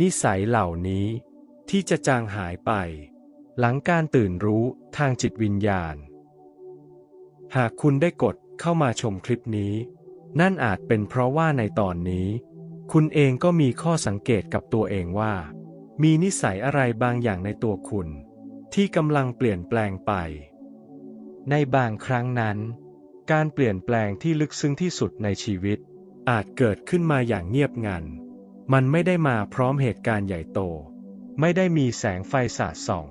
นิสัยเหล่านี้ ที่จะจางหายไป หลังการตื่นรู้ทางจิตวิญญาณ หากคุณได้กดเข้ามาชมคลิปนี้ นั่นอาจเป็นเพราะว่าในตอนนี้ คุณเองก็มีข้อสังเกตกับตัวเองว่า มีนิสัยอะไรบางอย่างในตัวคุณ ที่กำลังเปลี่ยนแปลงไป ในบางครั้งนั้น การเปลี่ยนแปลงที่ลึกซึ้งที่สุดในชีวิต อาจเกิดขึ้นมาอย่างเงียบงัน มันไม่ได้มาพร้อมเหตุการณ์ใหญ่โต ไม่ได้มีแสงไฟสาดส่อง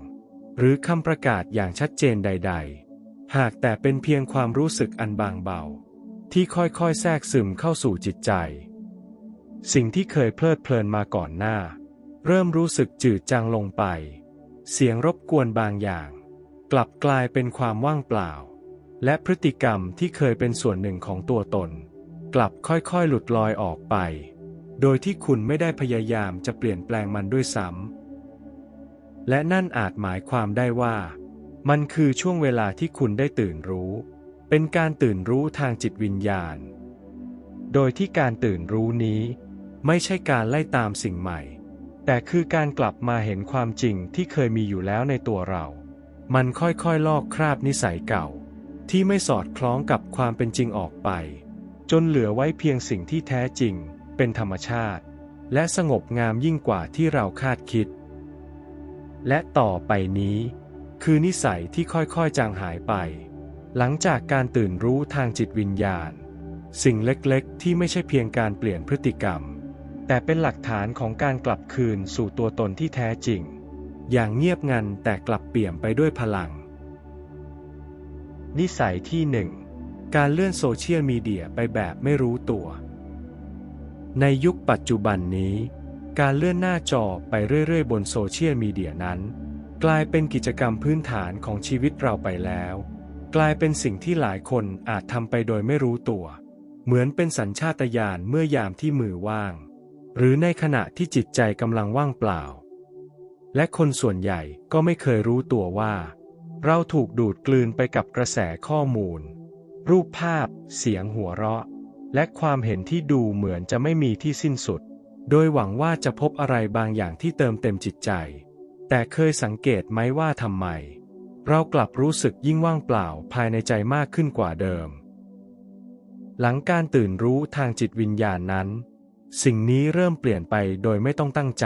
หรือคำประกาศอย่างชัดเจนใด ๆ หากแต่เป็นเพียงความรู้สึกอันบางเบา ที่ค่อยๆ แทรกซึมเข้าสู่จิตใจ สิ่งที่เคยเพลิดเพลินมาก่อนหน้า เริ่มรู้สึกจืดจางลงไป เสียงรบกวนบางอย่าง กลับกลายเป็นความว่างเปล่า และพฤติกรรมที่เคยเป็นส่วนหนึ่งของตัวตน กลับค่อยๆ หลุดลอยออกไป โดยที่คุณไม่ได้พยายามจะเปลี่ยนแปลงมันด้วยซ้ำและนั่นอาจหมายความได้ว่า มันคือช่วงเวลาที่คุณได้ตื่นรู้ เป็นการตื่นรู้ทางจิตวิญญาณ โดยที่การตื่นรู้นี้ ไม่ใช่การไล่ตามสิ่งใหม่ แต่คือการกลับมาเห็นความจริงที่เคยมีอยู่แล้วในตัวเรา มันค่อยๆลอกคราบนิสัยเก่า ที่ไม่สอดคล้องกับความเป็นจริงออกไป จนเหลือไว้เพียงสิ่งที่แท้จริง เป็นธรรมชาติ และสงบงามยิ่งกว่าที่เราคาดคิด และต่อไปนี้ คือนิสัยที่ค่อยๆจางหายไป หลังจากการตื่นรู้ทางจิตวิญญาณ สิ่งเล็กๆ ที่ไม่ใช่เพียงการเปลี่ยนพฤติกรรม แต่เป็นหลักฐานของการกลับคืนสู่ตัวตนที่แท้จริง อย่างเงียบงันแต่กลับเปี่ยมไปด้วยพลัง นิสัยที่หนึ่งการเลื่อนโซเชียลมีเดียไปแบบไม่รู้ตัว ในยุคปัจจุบันนี้ การเลื่อนหน้าจอไปเรื่อยๆ บนโซเชียลมีเดียนั้น กลายเป็นกิจกรรมพื้นฐานของชีวิตเราไปแล้ว กลายเป็นสิ่งที่หลายคนอาจทำไปโดยไม่รู้ตัว เหมือนเป็นสัญชาตญาณเมื่อยามที่มือว่าง หรือในขณะที่จิตใจกำลังว่างเปล่า และคนส่วนใหญ่ก็ไม่เคยรู้ตัวว่า เราถูกดูดกลืนไปกับกระแสข้อมูล รูปภาพ เสียงหัวเราะ และความเห็นที่ดูเหมือนจะไม่มีที่สิ้นสุด โดยหวังว่าจะพบอะไรบางอย่างที่เติมเต็มจิตใจ แต่เคยสังเกตไหมว่าทำไม เรากลับรู้สึกยิ่งว่างเปล่าภายในใจมากขึ้นกว่าเดิม หลังการตื่นรู้ทางจิตวิญญาณนั้น สิ่งนี้เริ่มเปลี่ยนไปโดยไม่ต้องตั้งใจ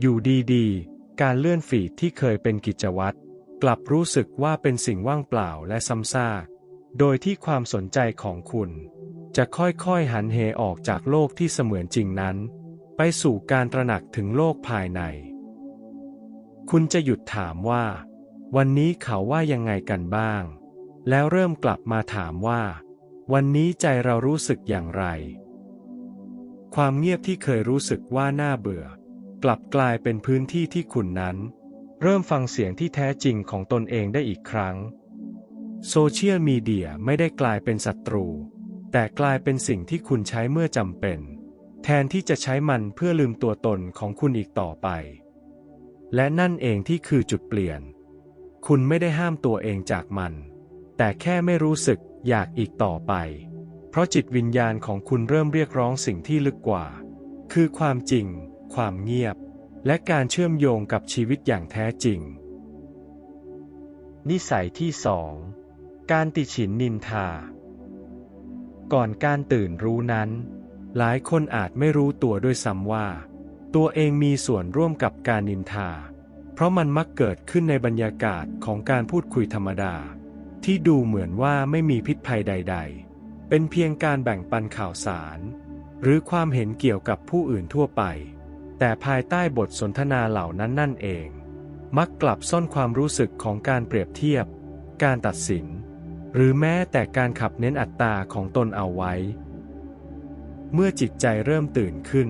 อยู่ดีๆ การเลื่อนฟีดที่เคยเป็นกิจวัตรกลับรู้สึกว่าเป็นสิ่งว่างเปล่าและซ้ำซาก โดยที่ความสนใจของคุณ จะค่อยๆหันเหออกจากโลกที่เสมือนจริงนั้น ไปสู่การตระหนักถึงโลกภายใน คุณจะหยุดถามว่า วันนี้เขาว่ายังไงกันบ้าง แล้วเริ่มกลับมาถามว่า วันนี้ใจเรารู้สึกอย่างไร ความเงียบที่เคยรู้สึกว่าน่าเบื่อ กลับกลายเป็นพื้นที่ที่คุณนั้น เริ่มฟังเสียงที่แท้จริงของตนเองได้อีกครั้ง โซเชียลมีเดียไม่ได้กลายเป็นศัตรู แต่กลายเป็นสิ่งที่คุณใช้เมื่อจำเป็น แทนที่จะใช้มันเพื่อลืมตัวตนของคุณอีกต่อไป และนั่นเองที่คือจุดเปลี่ยน คุณไม่ได้ห้ามตัวเองจากมัน แต่แค่ไม่รู้สึกอยากอีกต่อไป เพราะจิตวิญญาณของคุณเริ่มเรียกร้องสิ่งที่ลึกกว่า คือความจริง ความเงียบ และการเชื่อมโยงกับชีวิตอย่างแท้จริง นิสัยที่สองการติฉินนินทา ก่อนการตื่นรู้นั้น หลายคนอาจไม่รู้ตัวด้วยซ้ำว่า ตัวเองมีส่วนร่วมกับการนินทา เพราะมันมักเกิดขึ้นในบรรยากาศของการพูดคุยธรรมดา ที่ดูเหมือนว่าไม่มีพิษภัยใด ๆ เป็นเพียงการแบ่งปันข่าวสาร หรือความเห็นเกี่ยวกับผู้อื่นทั่วไป แต่ภายใต้บทสนทนาเหล่านั้นนั่นเอง มักกลับซ่อนความรู้สึกของการเปรียบเทียบ การตัดสิน หรือแม้แต่การขับเน้นอัตตาของตนเอาไว้ เมื่อจิตใจเริ่มตื่นขึ้น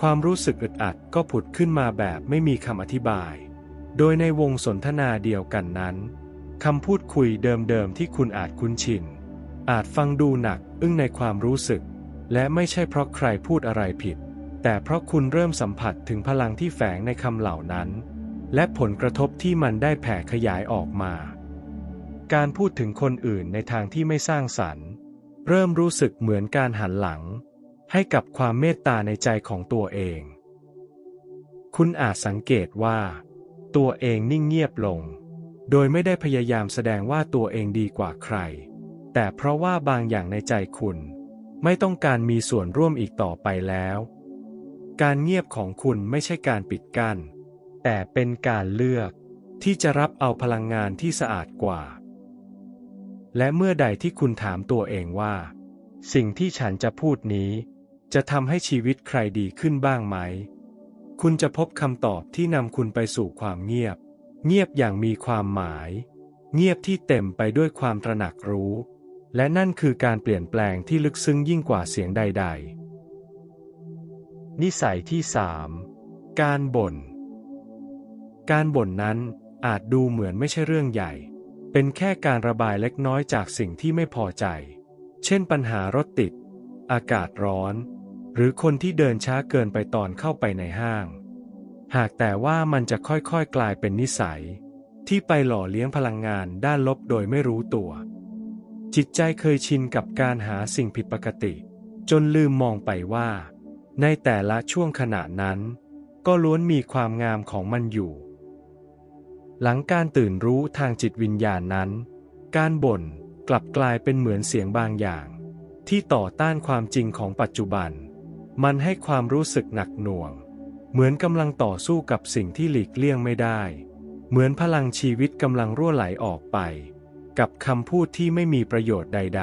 ความรู้สึกอึดอัดก็ผุดขึ้นมาแบบไม่มีคำอธิบาย โดยในวงสนทนาเดียวกันนั้นคำพูดคุยเดิมๆที่คุณอาจคุ้นชิน อาจฟังดูหนักอึ้งในความรู้สึก และไม่ใช่เพราะใครพูดอะไรผิด แต่เพราะคุณเริ่มสัมผัสถึงพลังที่แฝงในคำเหล่านั้น และผลกระทบที่มันได้แผ่ขยายออกมา การพูดถึงคนอื่นในทางที่ไม่สร้างสรรค์ เริ่มรู้สึกเหมือนการหันหลัง ให้กับความเมตตาในใจของตัวเอง คุณอาจสังเกตว่า ตัวเองนิ่งเงียบลง โดยไม่ได้พยายามแสดงว่าตัวเองดีกว่าใคร แต่เพราะว่าบางอย่างในใจคุณ ไม่ต้องการมีส่วนร่วมอีกต่อไปแล้ว การเงียบของคุณไม่ใช่การปิดกัน้นแต่เป็นการเลือกที่จะรับเอาพลังงานที่สะอาดกว่า และเมื่อใดที่คุณถามตัวเองว่า สิ่งที่ฉันจะพูดนี้ จะทำให้ชีวิตใครดีขึ้นบ้างไหม คุณจะพบคำตอบที่นำคุณไปสู่ความเงียบ เงียบอย่างมีความหมาย เงียบที่เต็มไปด้วยความตระหนักรู้ และนั่นคือการเปลี่ยนแปลงที่ลึกซึ้งยิ่งกว่าเสียงใด ๆ นิสัยที่สามการบ่น การบ่นนั้นอาจดูเหมือนไม่ใช่เรื่องใหญ่ เป็นแค่การระบายเล็กน้อยจากสิ่งที่ไม่พอใจ เช่นปัญหารถติด อากาศร้อน หรือคนที่เดินช้าเกินไปตอนเข้าไปในห้าง หากแต่ว่ามันจะค่อยๆกลายเป็นนิสัย ที่ไปหล่อเลี้ยงพลังงานด้านลบโดยไม่รู้ตัว จิตใจเคยชินกับการหาสิ่งผิดปกติ จนลืมมองไปว่า ในแต่ละช่วงขณะนั้น ก็ล้วนมีความงามของมันอยู่ หลังการตื่นรู้ทางจิตวิญญาณนั้น การบ่นกลับกลายเป็นเหมือนเสียงบางอย่าง ที่ต่อต้านความจริงของปัจจุบัน มันให้ความรู้สึกหนักหน่วง เหมือนกำลังต่อสู้กับสิ่งที่หลีกเลี่ยงไม่ได้ เหมือนพลังชีวิตกำลังรั่วไหลออกไป กับคำพูดที่ไม่มีประโยชน์ใด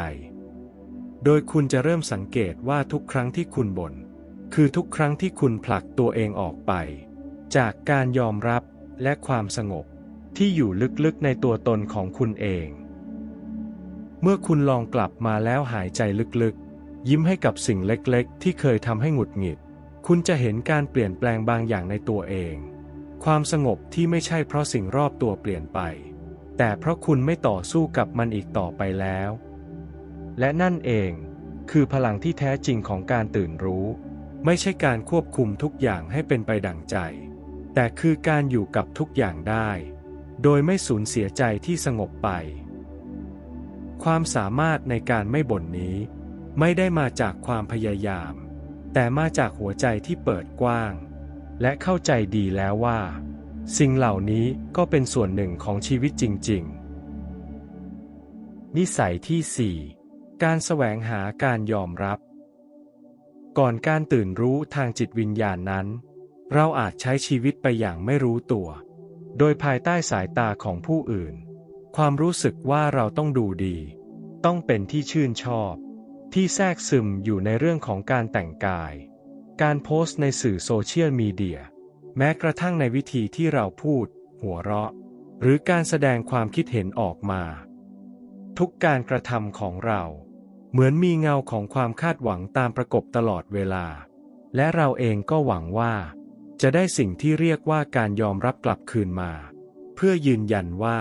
ๆ โดยคุณจะเริ่มสังเกตว่าทุกครั้งที่คุณบน่นคือทุกครั้งที่คุณผลักตัวเองออกไป จากการยอมรับและความสงบ ที่อยู่ลึกๆในตัวตนของคุณเอง เมื่อคุณลองกลับมาแล้วหายใจลึกๆ ยิ้มให้กับสิ่งเล็กๆ ที่เคยทำให้หงุดหงิด คุณจะเห็นการเปลี่ยนแปลงบางอย่างในตัวเอง ความสงบที่ไม่ใช่เพราะสิ่งรอบตัวเปลี่ยนไป แต่เพราะคุณไม่ต่อสู้กับมันอีกต่อไปแล้ว และนั่นเอง คือพลังที่แท้จริงของการตื่นรู้ ไม่ใช่การควบคุมทุกอย่างให้เป็นไปดั่งใจ แต่คือการอยู่กับทุกอย่างได้ โดยไม่สูญเสียใจที่สงบไป ความสามารถในการไม่บ่นนี้ ไม่ได้มาจากความพยายาม แต่มาจากหัวใจที่เปิดกว้าง และเข้าใจดีแล้วว่า สิ่งเหล่านี้ก็เป็นส่วนหนึ่งของชีวิตจริง ๆ นิสัยที่ 4 การแสวงหาการยอมรับ ก่อนการตื่นรู้ทางจิตวิญญาณนั้น เราอาจใช้ชีวิตไปอย่างไม่รู้ตัว โดยภายใต้สายตาของผู้อื่น ความรู้สึกว่าเราต้องดูดี ต้องเป็นที่ชื่นชอบ ที่แทรกซึมอยู่ในเรื่องของการแต่งกาย การโพสต์ในสื่อโซเชียลมีเดีย แม้กระทั่งในวิธีที่เราพูด หัวเราะ หรือการแสดงความคิดเห็นออกมา ทุกการกระทำของเรา เหมือนมีเงาของความคาดหวังตามประกบตลอดเวลา และเราเองก็หวังว่า จะได้สิ่งที่เรียกว่าการยอมรับกลับคืนมา เพื่อยืนยันว่า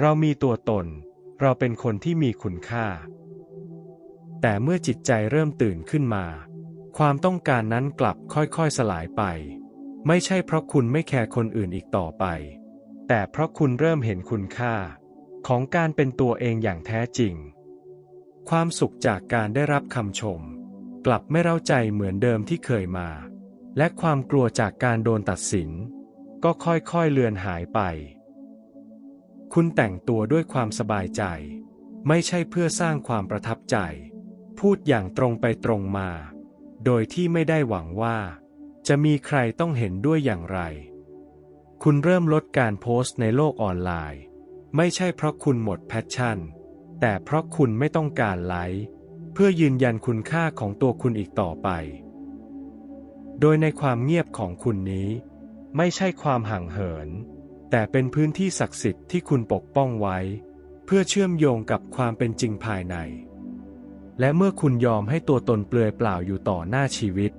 เรามีตัวตน เราเป็นคนที่มีคุณค่า แต่เมื่อจิตใจเริ่มตื่นขึ้นมา ความต้องการนั้นกลับค่อยๆสลายไป ไม่ใช่เพราะคุณไม่แคร์คนอื่นอีกต่อไป แต่เพราะคุณเริ่มเห็นคุณค่า ของการเป็นตัวเองอย่างแท้จริง ความสุขจากการได้รับคำชม กลับไม่เร้าใจเหมือนเดิมที่เคยมา และความกลัวจากการโดนตัดสิน ก็ค่อยๆเลือนหายไป คุณแต่งตัวด้วยความสบายใจ ไม่ใช่เพื่อสร้างความประทับใจ พูดอย่างตรงไปตรงมา โดยที่ไม่ได้หวังว่า จะมีใครต้องเห็นด้วยอย่างไร คุณเริ่มลดการโพสต์ในโลกออนไลน์ ไม่ใช่เพราะคุณหมดแพชชั่น แต่เพราะคุณไม่ต้องการไลค์เพื่อยืนยันคุณค่าของตัวคุณอีกต่อไป โดยในความเงียบของคุณนี้ ไม่ใช่ความห่างเหิน แต่เป็นพื้นที่ศักดิ์สิทธิ์ที่คุณปกป้องไว้ เพื่อเชื่อมโยงกับความเป็นจริงภายใน และเมื่อคุณยอมให้ตัวตนเปลือยเปล่าอยู่ต่อหน้าชีวิต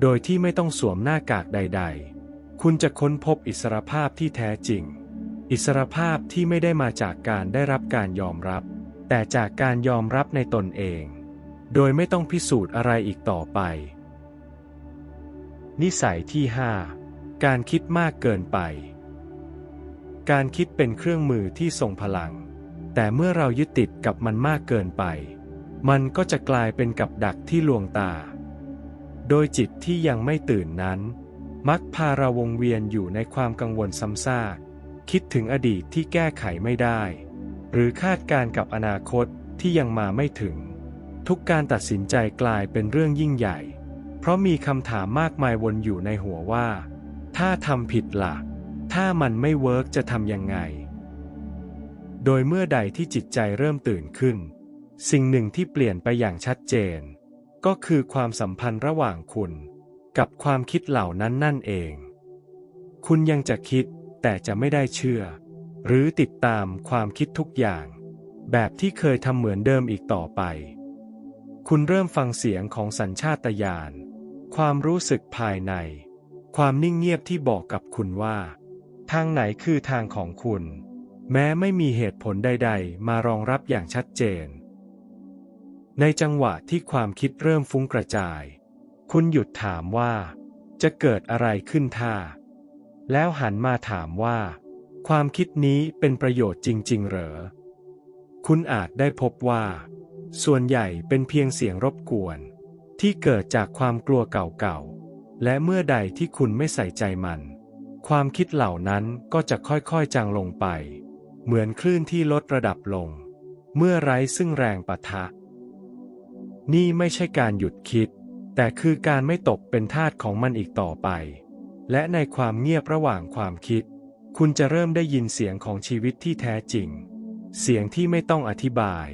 โดยที่ไม่ต้องสวมหน้ากากใด ๆ คุณจะค้นพบอิสรภาพที่แท้จริง อิสรภาพที่ไม่ได้มาจากการได้รับการยอมรับ แต่จากการยอมรับในตนเอง โดยไม่ต้องพิสูจน์อะไรอีกต่อไป นิสัยที่ 5 การคิดมากเกินไป การคิดเป็นเครื่องมือที่ทรงพลัง แต่เมื่อเรายึดติดกับมันมากเกินไป มันก็จะกลายเป็นกับดักที่ลวงตา โดยจิตที่ยังไม่ตื่นนั้น มักพาเราวงเวียนอยู่ในความกังวลซ้ำซาก คิดถึงอดีตที่แก้ไขไม่ได้ หรือคาดการกับอนาคตที่ยังมาไม่ถึง ทุกการตัดสินใจกลายเป็นเรื่องยิ่งใหญ่ เพราะมีคำถามมากมายวนอยู่ในหัวว่า ถ้าทำผิดละ่ะ ถ้ามันไม่เวิร์กจะทำยังไง โดยเมื่อใดที่จิตใจเริ่มตื่นขึ้น สิ่งหนึ่งที่เปลี่ยนไปอย่างชัดเจน ก็คือความสัมพันธ์ระหว่างคุณ กับความคิดเหล่านั้นนั่นเอง คุณยังจะคิดแต่จะไม่ได้เชื่อ หรือติดตามความคิดทุกอย่าง แบบที่เคยทำเหมือนเดิมอีกต่อไปคุณเริ่มฟังเสียงของสัญชาตญาณ ความรู้สึกภายใน ความนิ่งเงียบที่บอกกับคุณว่า ทางไหนคือทางของคุณ แม้ไม่มีเหตุผลใด ๆ มารองรับอย่างชัดเจน ในจังหวะที่ความคิดเริ่มฟุ้งกระจาย คุณหยุดถามว่า จะเกิดอะไรขึ้นท่าแล้วหันมาถามว่า ความคิดนี้เป็นประโยชน์จริง ๆ เหรอ คุณอาจได้พบว่า ส่วนใหญ่เป็นเพียงเสียงรบกวน ที่เกิดจากความกลัวเก่าๆ และเมื่อใดที่คุณไม่ใส่ใจมัน ความคิดเหล่านั้นก็จะค่อยๆจางลงไป เหมือนคลื่นที่ลดระดับลง เมื่อไร้ซึ่งแรงปะทะ นี่ไม่ใช่การหยุดคิด แต่คือการไม่ตกเป็นทาสของมันอีกต่อไป และในความเงียบระหว่างความคิด คุณจะเริ่มได้ยินเสียงของชีวิตที่แท้จริง เสียงที่ไม่ต้องอธิบาย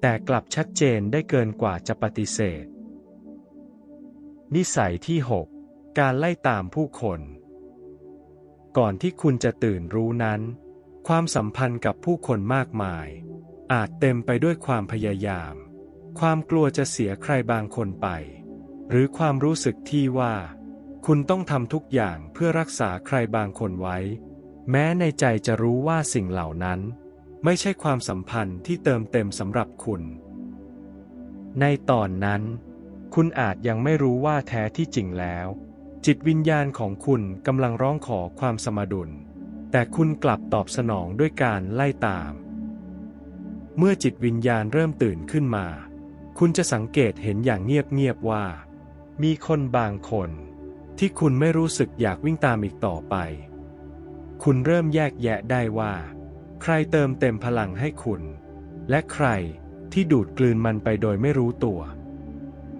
แต่กลับชัดเจนได้เกินกว่าจะปฏิเสธ นิสัยที่ 6 การไล่ตามผู้คน ก่อนที่คุณจะตื่นรู้นั้น ความสัมพันธ์กับผู้คนมากมาย อาจเต็มไปด้วยความพยายาม ความกลัวจะเสียใครบางคนไป หรือความรู้สึกที่ว่า คุณต้องทำทุกอย่างเพื่อรักษาใครบางคนไว้ แม้ในใจจะรู้ว่าสิ่งเหล่านั้น ไม่ใช่ความสัมพันธ์ที่เติมเต็มสำหรับคุณ ในตอนนั้น คุณอาจยังไม่รู้ว่าแท้ที่จริงแล้ว จิตวิญญาณของคุณกำลังร้องขอความสมดุล แต่คุณกลับตอบสนองด้วยการไล่ตาม เมื่อจิตวิญญาณเริ่มตื่นขึ้นมา คุณจะสังเกตเห็นอย่างเงียบๆว่า มีคนบางคน ที่คุณไม่รู้สึกอยากวิ่งตามอีกต่อไป คุณเริ่มแยกแยะได้ว่า ใครเติมเต็มพลังให้คุณ และใครที่ดูดกลืนมันไปโดยไม่รู้ตัว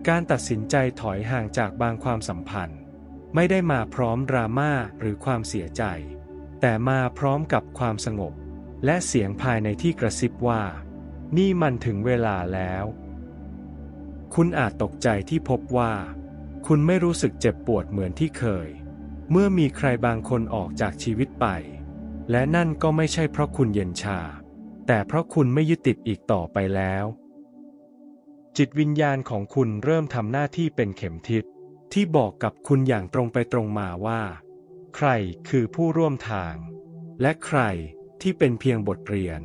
การตัดสินใจถอยห่างจากบางความสัมพันธ์ ไม่ได้มาพร้อมดราม่าหรือความเสียใจ แต่มาพร้อมกับความสงบ และเสียงภายในที่กระซิบว่า นี่มันถึงเวลาแล้ว คุณอาจตกใจที่พบว่า คุณไม่รู้สึกเจ็บปวดเหมือนที่เคย เมื่อมีใครบางคนออกจากชีวิตไป และนั่นก็ไม่ใช่เพราะคุณเย็นชา แต่เพราะคุณไม่ยึดติดอีกต่อไปแล้ว จิตวิญญาณของคุณเริ่มทำหน้าที่เป็นเข็มทิศที่บอกกับคุณอย่างตรงไปตรงมาว่า ใครคือผู้ร่วมทาง และใครที่เป็นเพียงบทเรียน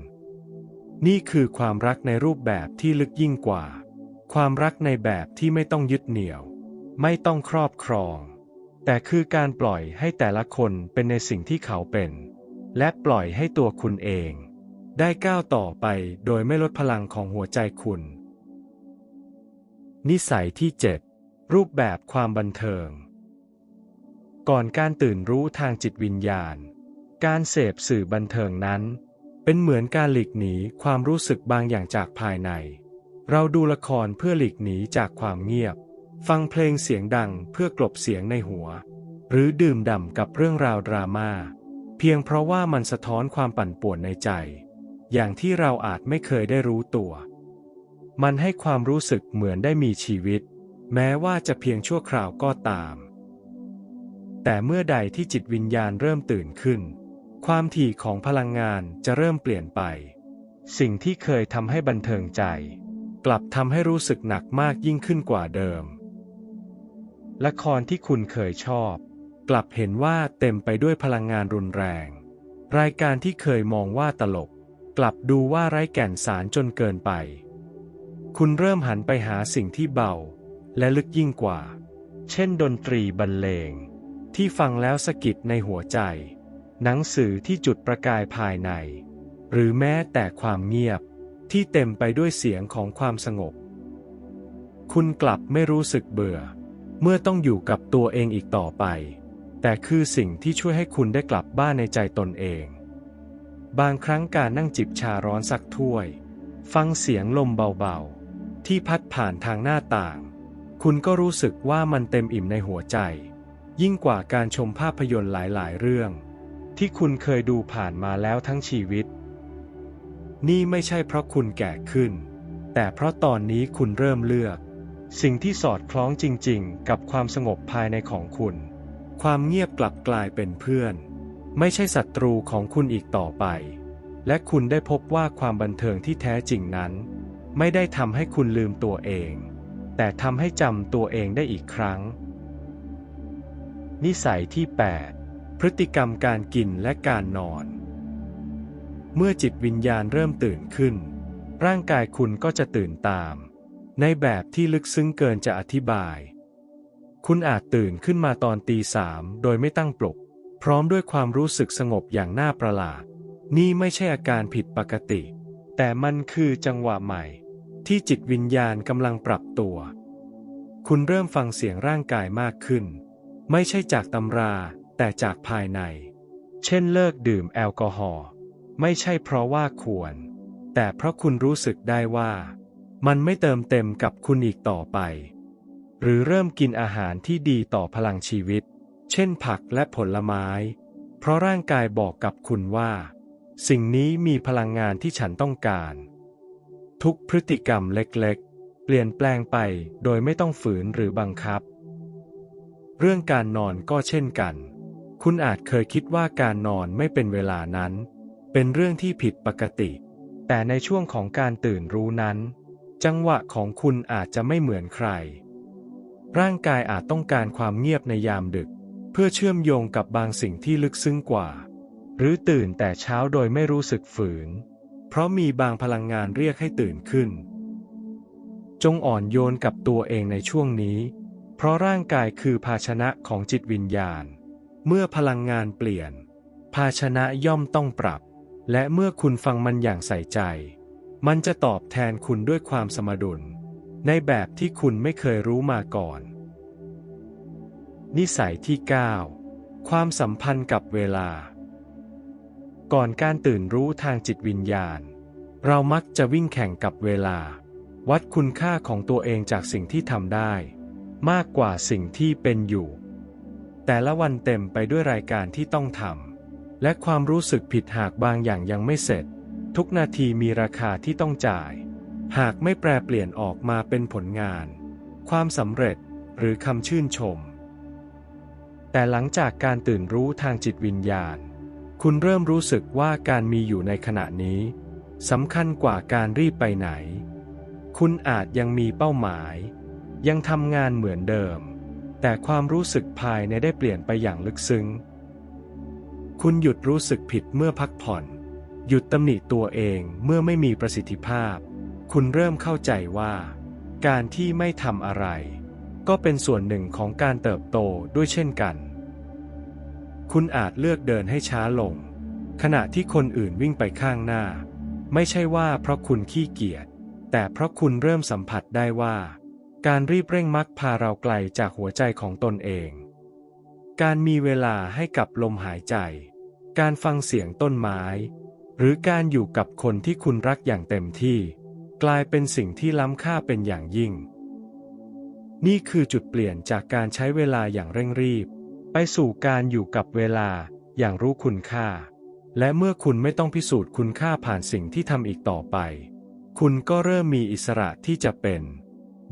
นี่คือความรักในรูปแบบที่ลึกยิ่งกว่า ความรักในแบบที่ไม่ต้องยึดเหนี่ยว ไม่ต้องครอบครอง แต่คือการปล่อยให้แต่ละคนเป็นในสิ่งที่เขาเป็น และปล่อยให้ตัวคุณเอง ได้ก้าวต่อไปโดยไม่ลดพลังของหัวใจคุณ นิสัยที่ 7 รูปแบบความบันเทิง ก่อนการตื่นรู้ทางจิตวิญญาณ การเสพสื่อบันเทิงนั้น เป็นเหมือนการหลีกหนีความรู้สึกบางอย่างจากภายใน เราดูละครเพื่อหลีกหนีจากความเงียบ ฟังเพลงเสียงดังเพื่อกลบเสียงในหัว หรือดื่มด่ำกับเรื่องราวดราม่าเพียงเพราะว่ามันสะท้อนความปั่นป่วนในใจ อย่างที่เราอาจไม่เคยได้รู้ตัว มันให้ความรู้สึกเหมือนได้มีชีวิต แม้ว่าจะเพียงชั่วคราวก็ตาม แต่เมื่อใดที่จิตวิญญาณเริ่มตื่นขึ้น ความถี่ของพลังงานจะเริ่มเปลี่ยนไป สิ่งที่เคยทำให้บันเทิงใจ กลับทำให้รู้สึกหนักมากยิ่งขึ้นกว่าเดิม ละครที่คุณเคยชอบ กลับเห็นว่าเต็มไปด้วยพลังงานรุนแรง รายการที่เคยมองว่าตลก กลับดูว่าไร้แก่นสารจนเกินไป คุณเริ่มหันไปหาสิ่งที่เบา และลึกยิ่งกว่า เช่นดนตรีบรรเลง ที่ฟังแล้วสะกิดในหัวใจ หนังสือที่จุดประกายภายใน หรือแม้แต่ความเงียบที่เต็มไปด้วยเสียงของความสงบ คุณกลับไม่รู้สึกเบื่อ เมื่อต้องอยู่กับตัวเองอีกต่อไป แต่คือสิ่งที่ช่วยให้คุณได้กลับบ้านในใจตนเอง บางครั้งการนั่งจิบชาร้อนสักถ้วย ฟังเสียงลมเบาๆ ที่พัดผ่านทางหน้าต่าง คุณก็รู้สึกว่ามันเต็มอิ่มในหัวใจ ยิ่งกว่าการชมภาพยนตร์หลายๆ เรื่อง ที่คุณเคยดูผ่านมาแล้วทั้งชีวิต นี่ไม่ใช่เพราะคุณแก่ขึ้น แต่เพราะตอนนี้คุณเริ่มเลือก สิ่งที่สอดคล้องจริง ๆ กับความสงบภายในของคุณ ความเงียบกลับกลายเป็นเพื่อน ไม่ใช่ศัตรูของคุณอีกต่อไป และคุณได้พบว่าความบันเทิงที่แท้จริงนั้น ไม่ได้ทำให้คุณลืมตัวเอง แต่ทำให้จำตัวเองได้อีกครั้ง นิสัยที่ 8 พฤติกรรมการกินและการนอน เมื่อจิตวิญญาณเริ่มตื่นขึ้น ร่างกายคุณก็จะตื่นตาม ในแบบที่ลึกซึ้งเกินจะอธิบาย คุณอาจตื่นขึ้นมาตอนตีสามโดยไม่ตั้งปลุก พร้อมด้วยความรู้สึกสงบอย่างน่าประหลาด นี่ไม่ใช่อาการผิดปกติแต่มันคือจังหวะใหม่ ที่จิตวิญญาณกำลังปรับตัว คุณเริ่มฟังเสียงร่างกายมากขึ้น ไม่ใช่จากตำราแต่จากภายใน เช่นเลิกดื่มแอลกอฮอล์ไม่ใช่เพราะว่าควร แต่เพราะคุณรู้สึกได้ว่า มันไม่เติมเต็มกับคุณอีกต่อไป หรือเริ่มกินอาหารที่ดีต่อพลังชีวิต เช่นผักและผลไม้ เพราะร่างกายบอกกับคุณว่า สิ่งนี้มีพลังงานที่ฉันต้องการ ทุกพฤติกรรมเล็กๆ เปลี่ยนแปลงไปโดยไม่ต้องฝืนหรือบังคับ เรื่องการนอนก็เช่นกัน คุณอาจเคยคิดว่าการนอนไม่เป็นเวลานั้น เป็นเรื่องที่ผิดปกติ แต่ในช่วงของการตื่นรู้นั้น จังหวะของคุณอาจจะไม่เหมือนใคร ร่างกายอาจต้องการความเงียบในยามดึก เพื่อเชื่อมโยงกับบางสิ่งที่ลึกซึ้งกว่า หรือตื่นแต่เช้าโดยไม่รู้สึกฝืน เพราะมีบางพลังงานเรียกให้ตื่นขึ้น จงอ่อนโยนกับตัวเองในช่วงนี้ เพราะร่างกายคือภาชนะของจิตวิญญาณ เมื่อพลังงานเปลี่ยน ภาชนะย่อมต้องปรับ และเมื่อคุณฟังมันอย่างใส่ใจ มันจะตอบแทนคุณด้วยความสมดุล ในแบบที่คุณไม่เคยรู้มาก่อน นิสัยที่ 9 ความสัมพันธ์กับเวลา ก่อนการตื่นรู้ทางจิตวิญญาณ เรามักจะวิ่งแข่งกับเวลา วัดคุณค่าของตัวเองจากสิ่งที่ทำได้ มากกว่าสิ่งที่เป็นอยู่ แต่ละวันเต็มไปด้วยรายการที่ต้องทำและความรู้สึกผิดหากบางอย่างยังไม่เสร็จ ทุกนาทีมีราคาที่ต้องจ่าย หากไม่แปรเปลี่ยนออกมาเป็นผลงาน ความสำเร็จหรือคำชื่นชม แต่หลังจากการตื่นรู้ทางจิตวิญญาณ คุณเริ่มรู้สึกว่าการมีอยู่ในขณะนี้สำคัญกว่าการรีบไปไหน คุณอาจยังมีเป้าหมาย ยังทำงานเหมือนเดิม แต่ความรู้สึกภายในได้เปลี่ยนไปอย่างลึกซึ้ง คุณหยุดรู้สึกผิดเมื่อพักผ่อน หยุดตำหนิตัวเองเมื่อไม่มีประสิทธิภาพ คุณเริ่มเข้าใจว่า การที่ไม่ทำอะไร ก็เป็นส่วนหนึ่งของการเติบโตด้วยเช่นกัน คุณอาจเลือกเดินให้ช้าลง ขณะที่คนอื่นวิ่งไปข้างหน้า ไม่ใช่ว่าเพราะคุณขี้เกียจ แต่เพราะคุณเริ่มสัมผัสได้ว่า การรีบเร่งมักพาเราไกลจากหัวใจของตนเอง การมีเวลาให้กับลมหายใจ การฟังเสียงต้นไม้ หรือการอยู่กับคนที่คุณรักอย่างเต็มที่ กลายเป็นสิ่งที่ล้ำค่าเป็นอย่างยิ่ง นี่คือจุดเปลี่ยนจากการใช้เวลาอย่างเร่งรีบ ไปสู่การอยู่กับเวลาอย่างรู้คุณค่า และเมื่อคุณไม่ต้องพิสูจน์คุณค่าผ่านสิ่งที่ทำอีกต่อไป คุณก็เริ่มมีอิสระที่จะเป็น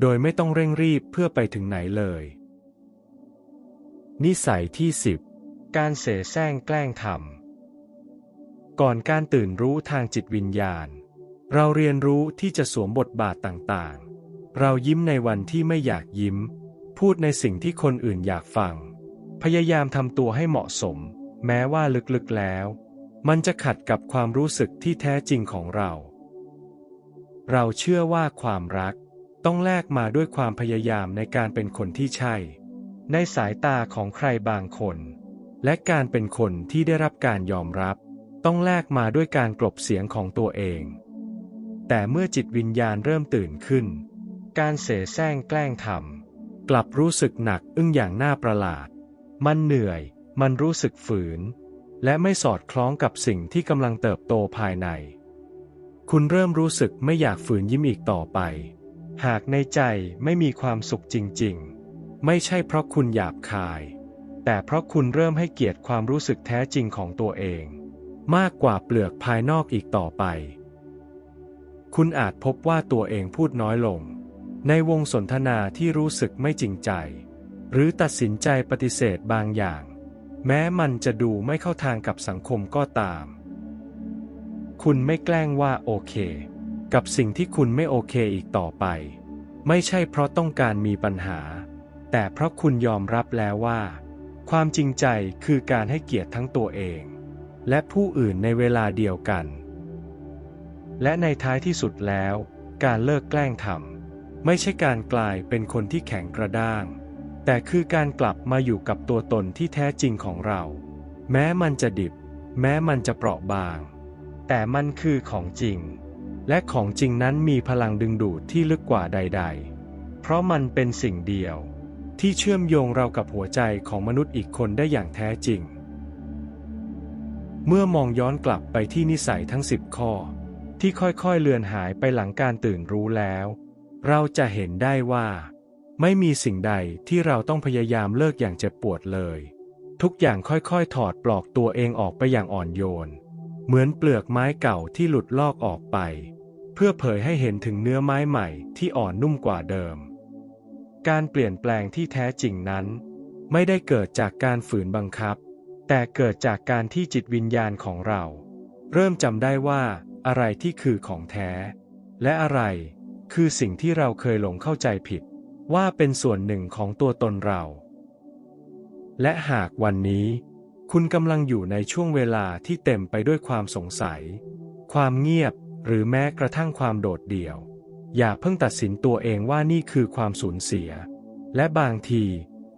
โดยไม่ต้องเร่งรีบเพื่อไปถึงไหนเลย นิสัยที่ 10 การเสแสร้งแกล้งทำก่อนการตื่นรู้ทางจิตวิญญาณ เราเรียนรู้ที่จะสวมบทบาทต่างๆ เรายิ้มในวันที่ไม่อยากยิ้ม พูดในสิ่งที่คนอื่นอยากฟัง พยายามทำตัวให้เหมาะสม แม้ว่าลึกๆแล้ว มันจะขัดกับความรู้สึกที่แท้จริงของเรา เราเชื่อว่าความรักต้องแลกมาด้วยความพยายามในการเป็นคนที่ใช่ ในสายตาของใครบางคน และการเป็นคนที่ได้รับการยอมรับ ต้องแลกมาด้วยการกลบเสียงของตัวเอง แต่เมื่อจิตวิญญาณเริ่มตื่นขึ้น การเสแสร้งแกล้งทำกลับรู้สึกหนักอึ้งอย่างน่าประหลาด มันเหนื่อย มันรู้สึกฝืน และไม่สอดคล้องกับสิ่งที่กำลังเติบโตภายใน คุณเริ่มรู้สึกไม่อยากฝืนยิ้มอีกต่อไป หากในใจไม่มีความสุขจริง ๆ ไม่ใช่เพราะคุณหยาบคาย แต่เพราะคุณเริ่มให้เกียรติความรู้สึกแท้จริงของตัวเอง มากกว่าเปลือกภายนอกอีกต่อไป คุณอาจพบว่าตัวเองพูดน้อยลง ในวงสนทนาที่รู้สึกไม่จริงใจ หรือตัดสินใจปฏิเสธบางอย่าง แม้มันจะดูไม่เข้าทางกับสังคมก็ตาม คุณไม่แกล้งว่าโอเค กับสิ่งที่คุณไม่โอเคอีกต่อไป ไม่ใช่เพราะต้องการมีปัญหา แต่เพราะคุณยอมรับแล้วว่า ความจริงใจคือการให้เกียรติทั้งตัวเอง และผู้อื่นในเวลาเดียวกัน และในท้ายที่สุดแล้ว การเลิกแกล้งทำไม่ใช่การกลายเป็นคนที่แข็งกระด้าง แต่คือการกลับมาอยู่กับตัวตนที่แท้จริงของเรา แม้มันจะดิบ แม้มันจะเปราะบาง แต่มันคือของจริง และของจริงนั้นมีพลังดึงดูดที่ลึกกว่าใด ๆ เพราะมันเป็นสิ่งเดียว ที่เชื่อมโยงเรากับหัวใจของมนุษย์อีกคนได้อย่างแท้จริง เมื่อมองย้อนกลับไปที่นิสัยทั้งสิบข้อ ที่ค่อยๆเลือนหายไปหลังการตื่นรู้แล้ว เราจะเห็นได้ว่า ไม่มีสิ่งใดที่เราต้องพยายามเลิกอย่างเจ็บปวดเลย ทุกอย่างค่อยๆ ถอดปลอกตัวเองออกไปอย่างอ่อนโยน เหมือนเปลือกไม้เก่าที่หลุดลอกออกไป เพื่อเผยให้เห็นถึงเนื้อไม้ใหม่ที่อ่อนนุ่มกว่าเดิม การเปลี่ยนแปลงที่แท้จริงนั้น ไม่ได้เกิดจากการฝืนบังคับ แต่เกิดจากการที่จิตวิญญาณของเรา เริ่มจำได้ว่าอะไรที่คือของแท้ และอะไรคือสิ่งที่เราเคยหลงเข้าใจผิด ว่าเป็นส่วนหนึ่งของตัวตนเรา และหากวันนี้ คุณกำลังอยู่ในช่วงเวลาที่เต็มไปด้วยความสงสัย ความเงียบหรือแม้กระทั่งความโดดเดี่ยว อย่าเพิ่งตัดสินตัวเองว่านี่คือความสูญเสีย และบางที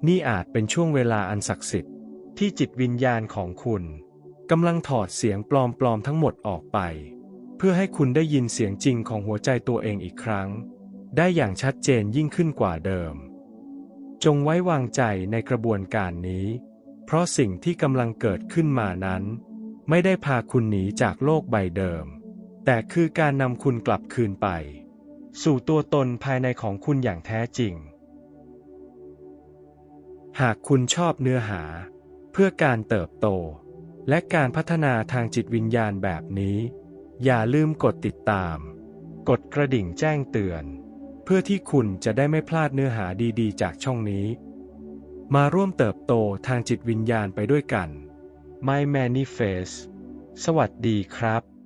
นี่อาจเป็นช่วงเวลาอันศักดิ์สิทธิ์ ที่จิตวิญญาณของคุณกำลังถอดเสียงปลอมๆทั้งหมดออกไป เพื่อให้คุณได้ยินเสียงจริงของหัวใจตัวเองอีกครั้ง ได้อย่างชัดเจนยิ่งขึ้นกว่าเดิม จงไว้วางใจในกระบวนการนี้ เพราะสิ่งที่กำลังเกิดขึ้นมานั้น ไม่ได้พาคุณหนีจากโลกใบเดิม แต่คือการนำคุณกลับคืนไป สู่ตัวตนภายในของคุณอย่างแท้จริง หากคุณชอบเนื้อหา เพื่อการเติบโต และการพัฒนาทางจิตวิญญาณแบบนี้ อย่าลืมกดติดตาม กดกระดิ่งแจ้งเตือน เพื่อที่คุณจะได้ไม่พลาดเนื้อหาดีๆ จากช่องนี้ มาร่วมเติบโตทางจิตวิญญาณไปด้วยกัน My Manifest สวัสดีครับ